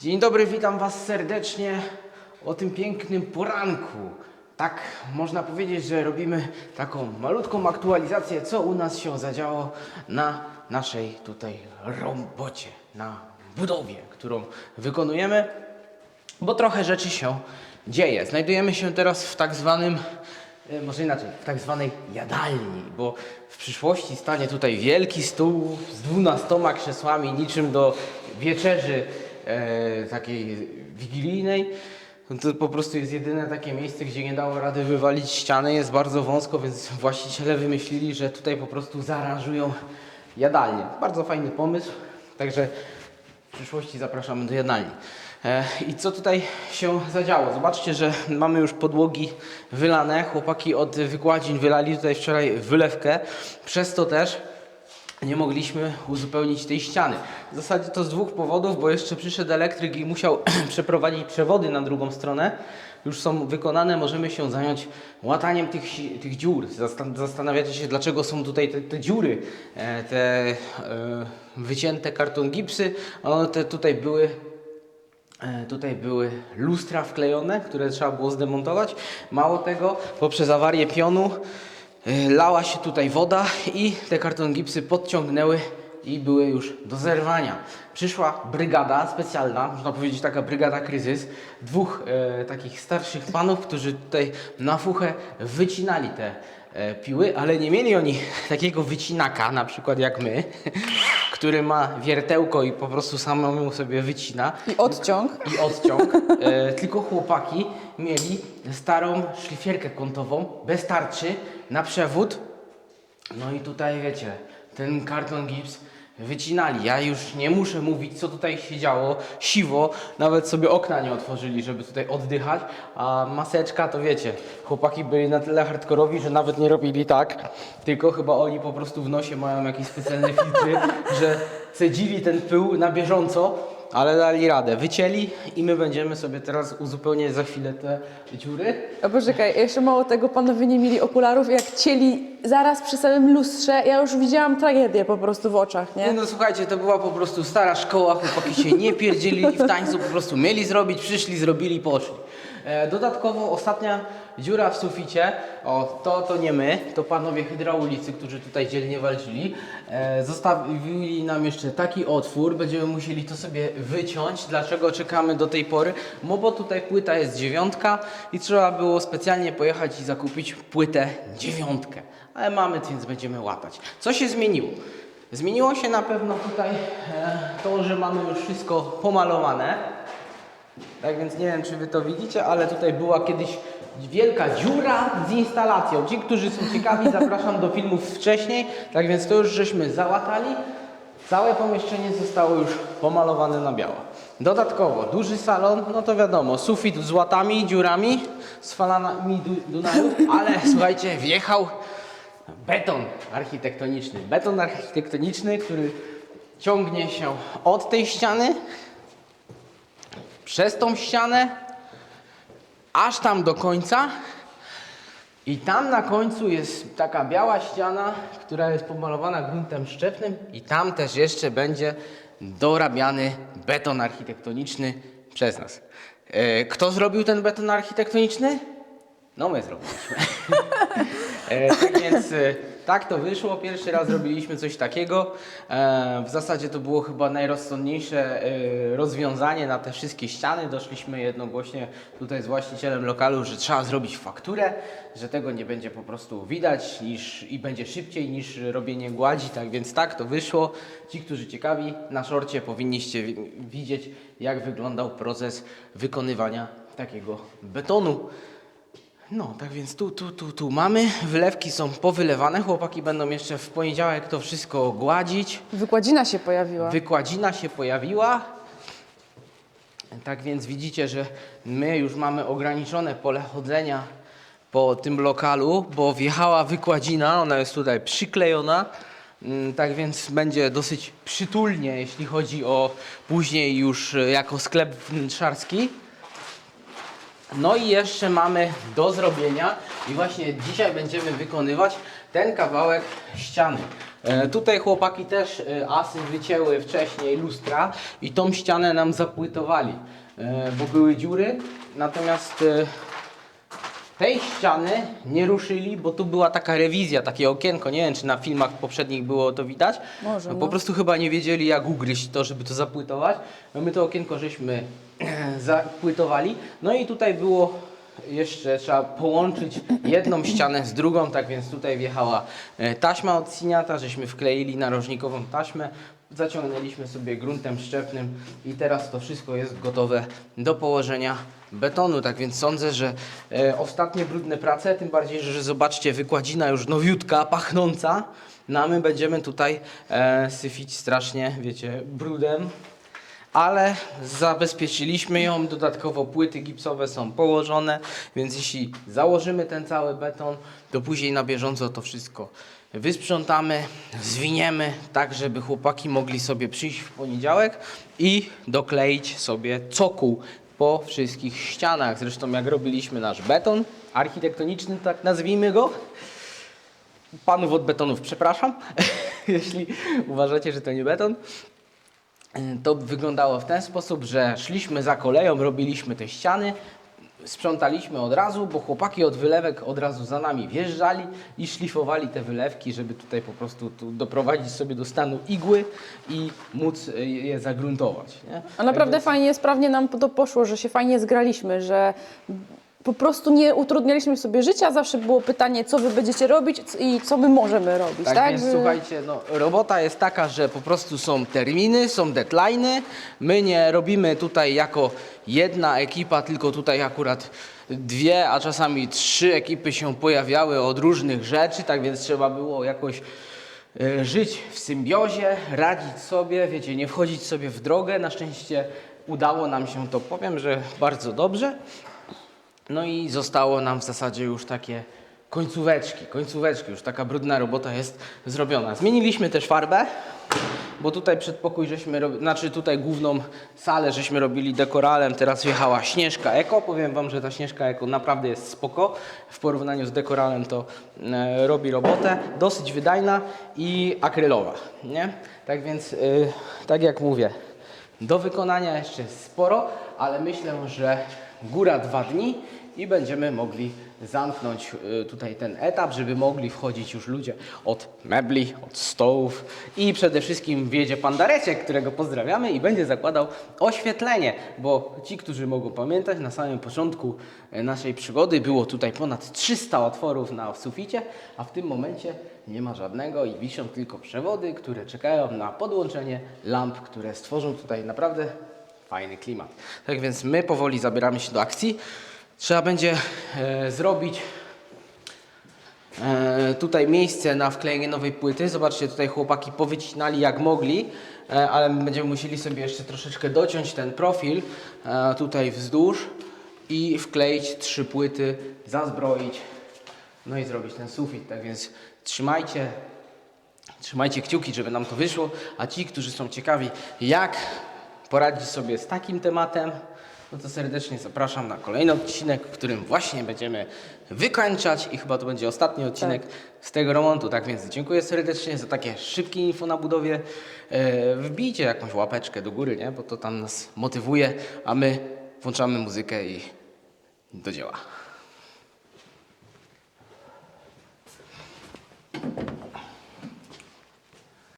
Dzień dobry, witam Was serdecznie o tym pięknym poranku. Tak, można powiedzieć, że robimy taką malutką aktualizację, co u nas się zadziało na naszej tutaj robocie, na budowie, którą wykonujemy, bo trochę rzeczy się dzieje. Znajdujemy się teraz w tak zwanym, e, może inaczej, w tak zwanej jadalni, bo w przyszłości stanie tutaj wielki stół z dwunastoma krzesłami, niczym do wieczerzy e, takiej wigilijnej. No To po prostu jest jedyne takie miejsce, gdzie nie dało rady wywalić ściany. Jest bardzo wąsko, więc właściciele wymyślili, że tutaj po prostu zaaranżują jadalnię. Bardzo fajny pomysł. Także w przyszłości zapraszamy do jadalni. E, I co tutaj się zadziało? Zobaczcie, że mamy już podłogi wylane. Chłopaki od wykładzin wylali tutaj wczoraj wylewkę. Przez to też nie mogliśmy uzupełnić tej ściany. W zasadzie to z dwóch powodów, bo jeszcze przyszedł elektryk i musiał przeprowadzić przewody na drugą stronę. Już są wykonane, możemy się zająć łataniem tych, tych dziur. Zastan- Zastanawiacie się, dlaczego są tutaj te, te dziury, e, te e, wycięte karton gipsy. One tutaj były E, Tutaj były lustra wklejone, które trzeba było zdemontować. Mało tego, poprzez awarię pionu lała się tutaj woda i te karton gipsy podciągnęły i były już do zerwania. Przyszła brygada specjalna, można powiedzieć taka brygada kryzys, dwóch e, takich starszych panów, którzy tutaj na fuchę wycinali te e, piły, ale nie mieli oni takiego wycinaka, na przykład jak my, który ma wiertełko i po prostu samemu sobie wycina I odciąg. i odciąg, e, tylko chłopaki mieli starą szlifierkę kątową, bez tarczy, na przewód. No i tutaj wiecie, ten karton gips wycinali. Ja już nie muszę mówić, co tutaj się działo. Siwo, nawet sobie okna nie otworzyli, żeby tutaj oddychać. A maseczka, to wiecie, chłopaki byli na tyle hardkorowi, że nawet nie robili tak. Tylko chyba oni po prostu w nosie mają jakieś specjalne filtry, że cedzili ten pył na bieżąco. Ale dali radę, wycięli i my będziemy sobie teraz uzupełniać za chwilę te dziury. A poczekaj, jeszcze mało tego, panowie nie mieli okularów, jak cieli zaraz przy samym lustrze, ja już widziałam tragedię po prostu w oczach, Nie nie? no słuchajcie, to była po prostu stara szkoła, chłopaki się nie pierdzielili w tańcu, po prostu mieli zrobić, przyszli, zrobili, poszli. E, dodatkowo ostatnia dziura w suficie, o to to nie my, to panowie hydraulicy, którzy tutaj dzielnie walczyli, e, zostawili nam jeszcze taki otwór, będziemy musieli to sobie wyciąć. Dlaczego czekamy do tej pory? No bo tutaj płyta jest dziewiątka i trzeba było specjalnie pojechać i zakupić płytę dziewiątkę. Ale mamy, więc będziemy łatać. Co się zmieniło? Zmieniło się na pewno tutaj e, to, że mamy już wszystko pomalowane. Tak więc nie wiem, czy Wy to widzicie, ale tutaj była kiedyś wielka dziura z instalacją. Ci, którzy są ciekawi, zapraszam do filmów wcześniej. Tak więc to już żeśmy załatali. Całe pomieszczenie zostało już pomalowane na biało. Dodatkowo duży salon, no to wiadomo, sufit z łatami, dziurami, z falanami du- Dunaju, ale słuchajcie, wjechał beton architektoniczny. Beton architektoniczny, który ciągnie się od tej ściany przez tą ścianę, aż tam do końca. I tam na końcu jest taka biała ściana, która jest pomalowana gruntem szczepnym i tam też jeszcze będzie dorabiany beton architektoniczny przez nas. E, Kto zrobił ten beton architektoniczny? No my zrobiliśmy. E, tak więc e, tak to wyszło. Pierwszy raz zrobiliśmy coś takiego. E, w zasadzie to było chyba najrozsądniejsze rozwiązanie na te wszystkie ściany. Doszliśmy jednogłośnie tutaj z właścicielem lokalu, że trzeba zrobić fakturę, że tego nie będzie po prostu widać niż, i będzie szybciej niż robienie gładzi. Tak więc tak to wyszło. Ci, którzy ciekawi, na szorcie powinniście wi- widzieć, jak wyglądał proces wykonywania takiego betonu. No, tak więc tu, tu, tu, tu mamy. Wylewki są powylewane. Chłopaki będą jeszcze w poniedziałek to wszystko gładzić. Wykładzina się pojawiła. Wykładzina się pojawiła. Tak więc widzicie, że my już mamy ograniczone pole chodzenia po tym lokalu, bo wjechała wykładzina, ona jest tutaj przyklejona. Mm, Tak więc będzie dosyć przytulnie, jeśli chodzi o później już e, jako sklep wnętrzarski. No i jeszcze mamy do zrobienia i właśnie dzisiaj będziemy wykonywać ten kawałek ściany. E, tutaj chłopaki też e, asy wycięły wcześniej lustra i tą ścianę nam zapłytowali, e, bo były dziury, natomiast tej ściany nie ruszyli, bo tu była taka rewizja, takie okienko, nie wiem czy na filmach poprzednich było to widać. Może, no, no. Po prostu chyba nie wiedzieli jak ugryźć to, żeby to zapłytować. No my to okienko żeśmy zapłytowali. No i tutaj było jeszcze trzeba połączyć jedną ścianę z drugą, tak więc tutaj wjechała e, taśma od siniata, żeśmy wkleili narożnikową taśmę, zaciągnęliśmy sobie gruntem szczepnym i teraz to wszystko jest gotowe do położenia betonu, tak więc sądzę, że e, ostatnie brudne prace, tym bardziej, że zobaczcie, wykładzina już nowiutka, pachnąca, no a my będziemy tutaj e, syfić strasznie, wiecie, brudem, ale zabezpieczyliśmy ją, dodatkowo płyty gipsowe są położone, więc jeśli założymy ten cały beton, to później na bieżąco to wszystko wysprzątamy, zwiniemy, tak żeby chłopaki mogli sobie przyjść w poniedziałek i dokleić sobie cokół po wszystkich ścianach. Zresztą jak robiliśmy nasz beton architektoniczny, tak nazwijmy go, panów od betonów przepraszam, jeśli uważacie, że to nie beton, to wyglądało w ten sposób, że szliśmy za koleją, robiliśmy te ściany, sprzątaliśmy od razu, bo chłopaki od wylewek od razu za nami wjeżdżali i szlifowali te wylewki, żeby tutaj po prostu tu doprowadzić sobie do stanu igły i móc y, je zagruntować. Nie? A naprawdę Tak więc- fajnie, sprawnie nam to poszło, że się fajnie zgraliśmy, że po prostu nie utrudnialiśmy sobie życia, zawsze było pytanie, co wy będziecie robić i co my możemy robić, Tak, tak? więc Że- słuchajcie, no, robota jest taka, że po prostu są terminy, są deadlines. My nie robimy tutaj jako jedna ekipa, tylko tutaj akurat dwie, a czasami trzy ekipy się pojawiały od różnych rzeczy, tak więc trzeba było jakoś e, żyć w symbiozie, radzić sobie, wiecie, nie wchodzić sobie w drogę. Na szczęście udało nam się to, powiem, że bardzo dobrze. No i zostało nam w zasadzie już takie końcóweczki, końcóweczki, już taka brudna robota jest zrobiona. Zmieniliśmy też farbę, bo tutaj przedpokój żeśmy robili, znaczy tutaj główną salę żeśmy robili dekoralem, teraz wjechała Śnieżka Eko. Powiem Wam, że ta Śnieżka Eko naprawdę jest spoko. W porównaniu z dekoralem to e, robi robotę, dosyć wydajna i akrylowa, nie? Tak więc, y, tak jak mówię, do wykonania jeszcze sporo, ale myślę, że góra dwa dni i będziemy mogli zamknąć y, tutaj ten etap, żeby mogli wchodzić już ludzie od mebli, od stołów i przede wszystkim wjedzie pan Dareczek, którego pozdrawiamy i będzie zakładał oświetlenie, bo ci, którzy mogą pamiętać, na samym początku e, naszej przygody było tutaj ponad 300 otworów na suficie, a w tym momencie nie ma żadnego i wiszą tylko przewody, które czekają na podłączenie lamp, które stworzą tutaj naprawdę fajny klimat. Tak więc my powoli zabieramy się do akcji. Trzeba będzie e, zrobić e, tutaj miejsce na wklejenie nowej płyty. Zobaczcie, tutaj chłopaki powycinali jak mogli, e, ale my będziemy musieli sobie jeszcze troszeczkę dociąć ten profil e, tutaj wzdłuż i wkleić trzy płyty, zazbroić, no i zrobić ten sufit. Tak więc trzymajcie Trzymajcie kciuki, żeby nam to wyszło, a ci, którzy są ciekawi, jak poradzić sobie z takim tematem, no to serdecznie zapraszam na kolejny odcinek, w którym właśnie będziemy wykończać i chyba to będzie ostatni odcinek z tego remontu. Tak więc dziękuję serdecznie za takie szybkie info na budowie. E, wbijcie jakąś łapeczkę do góry, nie? bo to tam nas motywuje, a my włączamy muzykę i do dzieła.